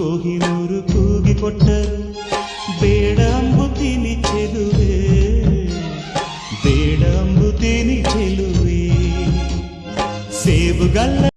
ಕೊಹಿನೂರು ಕೂಗಿ ಕೊಟ್ಟರು ಬೇಡಂಬುತ್ತೀನಿ ಚೆಲುವೆ ಬೇಡಂಬುತ್ತೀನಿ ಚೆಲುವೆ ಸೇಬುಗಲ್ಲ